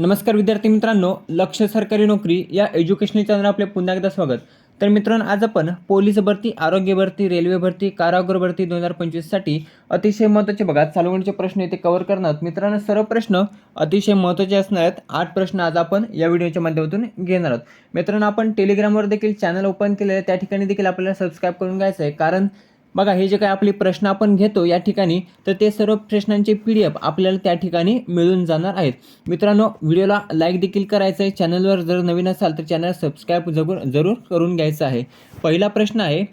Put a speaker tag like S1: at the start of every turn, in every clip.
S1: नमस्कार विद्यार्थी मित्रांनो लक्ष सरकारी नोकरी या एज्युकेशनल चॅनल आपले पुन्हा एकदा स्वागत. तर मित्रांनो आज आपण पोलीस भरती आरोग्य भरती रेल्वे भरती कारागृह भरती दोन हजार पंचवीससाठी अतिशय महत्त्वाचे बघा चालवणीचे प्रश्न इथे कव्हर करणार आहोत. मित्रांनो सर्व प्रश्न अतिशय महत्त्वाचे असणार आहेत. आठ प्रश्न आज आपण या व्हिडिओच्या माध्यमातून घेणार आहोत. मित्रांनो आपण टेलिग्रामवर देखील चॅनल ओपन केलेलं आहे. त्या ठिकाणी देखील आपल्याला सबस्क्राईब करून घ्यायचं आहे. कारण बघा हे जे काही आपले प्रश्न आपण घेतो या ठिकाणी तर ते सर्व प्रश्नांचे पी डी एफ आपल्याला त्या ठिकाणी मिळून जाणार आहेत. मित्रांनो व्हिडिओला लाईक देखील करायचं आहे. चॅनलवर जर नवीन असाल तर चॅनल सबस्क्राईब जरूर जरूर करून घ्यायचं आहे. पहिला प्रश्न आहे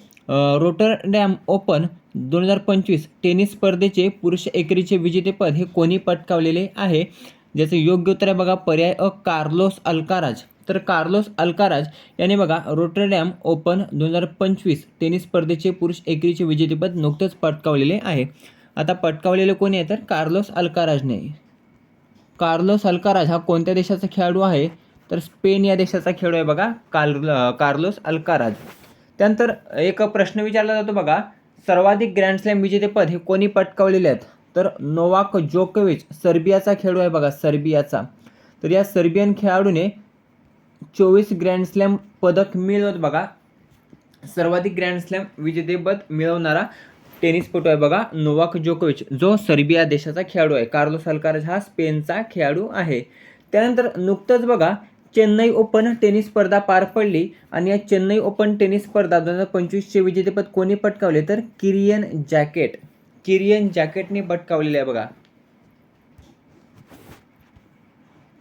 S1: रोटर डॅम ओपन दोन हजार पंचवीस टेनिस स्पर्धेचे पुरुष एकेरीचे विजेतेपद हे कोणी पटकावलेले आहे? ज्याचं योग्य उत्तर आहे बघा पर्याय अ कार्लोस अल्काराज. तर कार्लोस अल्काराज याने बघा रोटरडॅम ओपन दोन हजार पंचवीस टेनिस स्पर्धेचे पुरुष एकेरीचे विजेतेपद नुकतंच पटकावलेले आहे. आता पटकावलेले कोणी आहे तर कार्लोस अल्काराजने. कार्लोस अल्काराज हा कोणत्या देशाचा खेळाडू आहे? तर स्पेन या देशाचा खेळाडू आहे बघा कार्ल कार्लोस अल्काराज. त्यानंतर एक प्रश्न विचारला जातो बघा सर्वाधिक ग्रँड स्लॅम विजेतेपद हे कोणी पटकावलेले आहेत? तर नोवाक जोकोविच सर्बियाचा खेळाडू आहे बघा सर्बियाचा. तर या सर्बियन खेळाडूने चोवीस ग्रँड स्लॅम पदक मिळवत बघा. सर्वाधिक ग्रँड स्लॅम विजेतेपद मिळवणारा टेनिसपटू आहे बघा नोवाक जोकोविच जो सर्बिया देशाचा खेळाडू आहे. कार्लोस अल्काराज हा स्पेनचा खेळाडू आहे. त्यानंतर नुकतंच बघा चेन्नई ओपन टेनिस स्पर्धा पार पडली आणि या चेन्नई ओपन टेनिस स्पर्धा दोन हजार पंचवीसचे विजेतेपद कोणी पटकावले? तर किरियन जॅकेट. किरियन जॅकेटने पटकावलेले आहे बघा.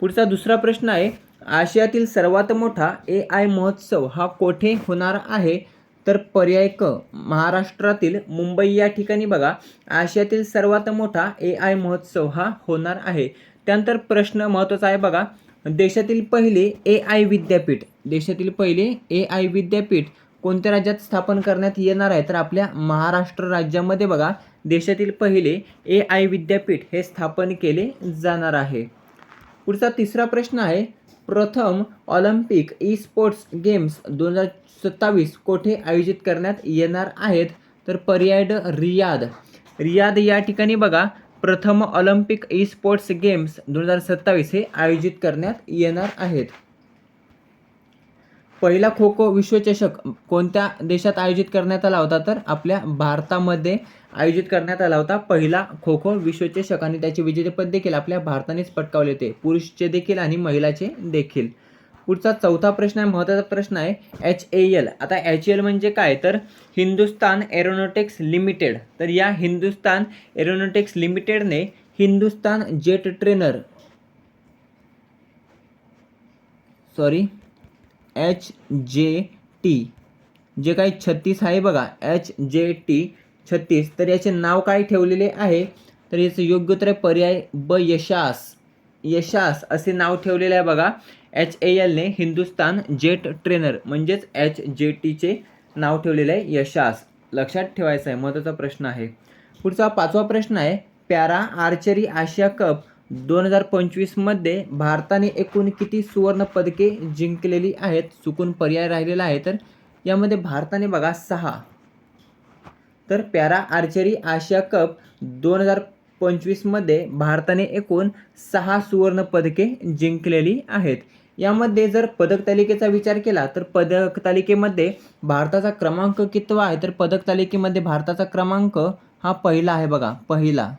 S1: पुढचा दुसरा प्रश्न आहे आशियातील सर्वात मोठा ए आय महोत्सव हा कोठे होणार आहे? तर पर्याय क महाराष्ट्रातील मुंबई या ठिकाणी बघा. आशियातील सर्वात मोठा ए आय महोत्सव हा होणार आहे. त्यानंतर प्रश्न महत्त्वाचा आहे बघा. देशातील पहिले ए आय विद्यापीठ देशातील पहिले ए आय विद्यापीठ कोणत्या राज्यात स्थापन करण्यात येणार आहे? तर आपल्या महाराष्ट्र राज्यामध्ये बघा. देशातील पहिले ए आय विद्यापीठ हे स्थापन केले जाणार आहे. पुढचा तिसरा प्रश्न आहे प्रथम ऑलिम्पिक ई स्पोर्ट्स गेम्स दोन हजार सत्तावीस कोठे आयोजित करण्यात येणार आहेत? तर पर्याय ड रियाद. रियाद या ठिकाणी बघा प्रथम ऑलिम्पिक ई स्पोर्ट्स गेम्स दोन हजार सत्तावीस हे आयोजित करण्यात येणार आहेत. पहिला खो खो विश्वचषक कोणत्या देशात आयोजित करण्यात आला होता? तर आपल्या भारतामध्ये आयोजित करण्यात आला होता पहिला खो खो विश्वचषक आणि त्याचे विजेतेपद देखील आपल्या भारतानेच पटकावले होते. पुरुषचे देखील आणि महिलाचे देखील. पुढचा चौथा प्रश्न आहे महत्त्वाचा प्रश्न आहे एच ए एल. आता एच एल म्हणजे काय? तर हिंदुस्तान एरोनॉटिक्स लिमिटेड. तर या Hindustan Aeronautics लिमिटेडने Hindustan jet trainer sorry. H J T जे काही छत्तीस आहे बघा एच जे टी छत्तीस. तर याचे नाव काय ठेवलेले आहे? तर याचं योग्य उत्तर आहे पर्याय ब यशास. यशास असे नाव ठेवलेले आहे बघा. एच ए एलने हिंदुस्तान जेट ट्रेनर म्हणजेच एच जे टीचे नाव ठेवलेले आहे यशास. लक्षात ठेवायचं आहे महत्त्वाचा प्रश्न आहे. पुढचा पाचवा प्रश्न आहे पॅरा आर्चरी आशिया कप दोन हजार पंचवीसमध्ये भारताने एकूण किती सुवर्णपदके जिंकलेली आहेत चुकून पर्याय राहिलेला आहे तर? यामध्ये भारताने बघा सहा. तर पॅरा आर्चरी आशिया कप दोन हजार पंचवीसमध्ये भारताने एकूण सहा सुवर्णपदके जिंकलेली आहेत. यामध्ये जर पदक तालिकेचा विचार केला तर पदक तालिकेमध्ये भारताचा क्रमांक कितवा आहे? तर पदक तालिकेमध्ये भारताचा क्रमांक हा पहिला आहे बघा पहिला.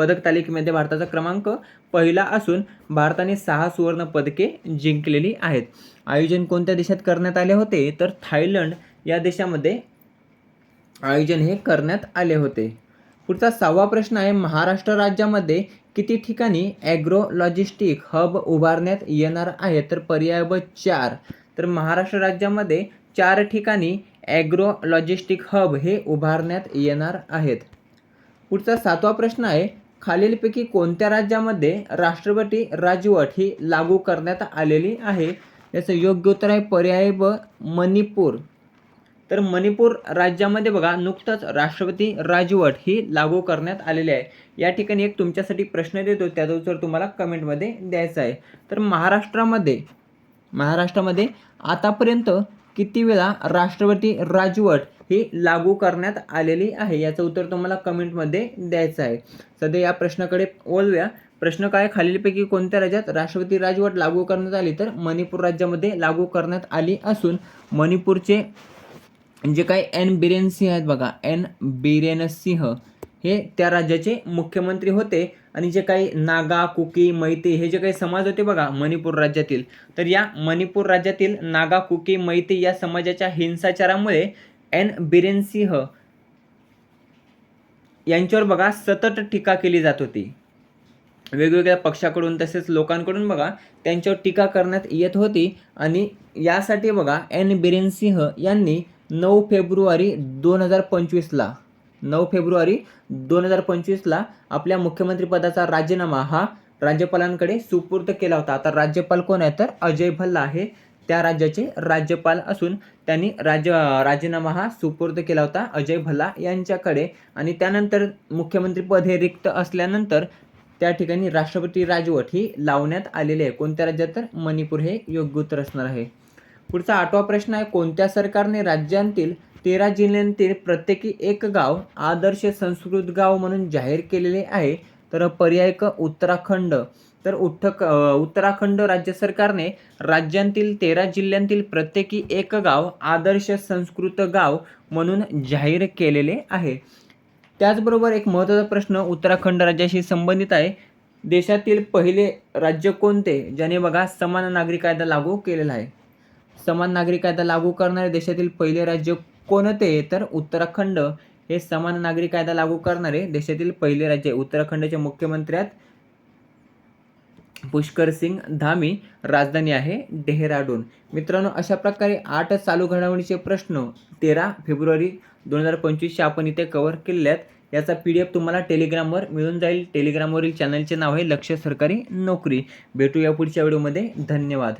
S1: पदक तालिकेमध्ये भारताचा क्रमांक पहिला असून भारताने सहा सुवर्ण पदके जिंकलेली आहेत. आयोजन कोणत्या देशात करण्यात आले होते? तर थायलंड या देशामध्ये आयोजन हे करण्यात आले होते. पुढचा सहावा प्रश्न आहे महाराष्ट्र राज्यामध्ये किती ठिकाणी ॲग्रो लॉजिस्टिक हब उभारण्यात येणार आहे तर पर्याय व चार. तर महाराष्ट्र राज्यामध्ये चार ठिकाणी ॲग्रो लॉजिस्टिक हब हे उभारण्यात येणार आहेत. पुढचा सातवा प्रश्न आहे खालीलपैकी कोणत्या राज्यामध्ये राष्ट्रपती राजवट ही लागू करण्यात आलेली आहे? याचं योग्य उत्तर आहे पर्याय ब मणिपूर. तर मणिपूर राज्यामध्ये बघा नुकतंच राष्ट्रपती राजवट ही लागू करण्यात आलेली आहे. या ठिकाणी एक तुमच्यासाठी प्रश्न देतो त्याचं उत्तर तुम्हाला कमेंटमध्ये द्यायचं आहे. तर महाराष्ट्रामध्ये महाराष्ट्रामध्ये आतापर्यंत किती वेळा राष्ट्रपती राजवट ही लागू करण्यात आलेली आहे? याचं उत्तर तुम्हाला कमेंटमध्ये द्यायचं आहे. सध्या या प्रश्नाकडे वळूया. प्रश्न काय? खालीलपैकी कोणत्या राज्यात राष्ट्रपती राजवट लागू करण्यात आली? तर मणिपूर राज्यामध्ये लागू करण्यात आली असून मणिपूरचे जे काही एन बिरेन सिंह आहेत बघा एन बिरेन सिंह हे त्या राज्याचे मुख्यमंत्री होते. आणि जे काही नागा कुकी मैती हे जे काही समाज होते बघा मणिपूर राज्यातील. तर या मणिपूर राज्यातील नागा कुकी मैती या समाजाच्या हिंसाचारामुळे एन बिरेन सिंह यांच्यावर बघा सतत टीका केली जात होती. वेगवेगळ्या पक्षाकडून तसेच लोकांकडून बघा त्यांच्यावर टीका करण्यात येत होती. आणि यासाठी बघा एन बिरेन सिंह यांनी नऊ फेब्रुवारी दोन हजार पंचवीसला नऊ फेब्रुवारी दोन हजार पंचवीसला आपल्या मुख्यमंत्रीपदाचा राजीनामा हा राज्यपालांकडे सुपूर्द केला होता. आता राज्यपाल कोण आहे तर अजय भल्ला आहे. त्या राज्याचे राज्यपाल असून त्यांनी राज्य राजीनामा हा सुपूर्द केला होता अजय भल्ला यांच्याकडे. आणि त्यानंतर मुख्यमंत्रीपद हे रिक्त असल्यानंतर त्या ठिकाणी राष्ट्रपती राजवट ही लावण्यात आलेली आहे. कोणत्या राज्यात? तर मणिपूर हे योग्य उत्तर असणार आहे. पुढचा आठवा प्रश्न आहे कोणत्या सरकारने राज्यांतील तेरा जिल्ह्यांतील प्रत्येकी एक गाव आदर्श संस्कृत गाव म्हणून जाहीर केलेले आहे. तर पर्याय क उत्तराखंड. तर उत्तक उत्तराखंड राज्य सरकारने राज्यांतील तेरा जिल्ह्यांतील प्रत्येकी एक गाव आदर्श संस्कृत गाव म्हणून जाहीर केलेले आहे. त्याचबरोबर एक महत्त्वाचा प्रश्न उत्तराखंड राज्याशी संबंधित आहे. देशातील पहिले राज्य कोणते? ज्याने बघा समान नागरी कायदा लागू केलेला आहे. समान नागरी कायदा लागू करणारे देशातील पहिले राज्य कोणते तर उत्तराखंड हे समान नागरी कायदा लागू करणारे देशातील पहिले राज्य आहे. उत्तराखंडचे मुख्यमंत्री आहेत. पुष्कर सिंग धामी राजधानी आहे डेहराडून. मित्रांनो अशा प्रकारे आठ चालू घडामोडीचे प्रश्न तेरा फेब्रुवारी दोन हजार पंचवीसचे आपण इथे कव्हर केलेले आहेत. याचा पी डी एफ तुम्हाला टेलिग्रामवर मिळून जाईल. टेलिग्रामवरील चॅनलचे नाव आहे लक्ष सरकारी नोकरी. भेटू या पुढच्या व्हिडिओमध्ये धन्यवाद.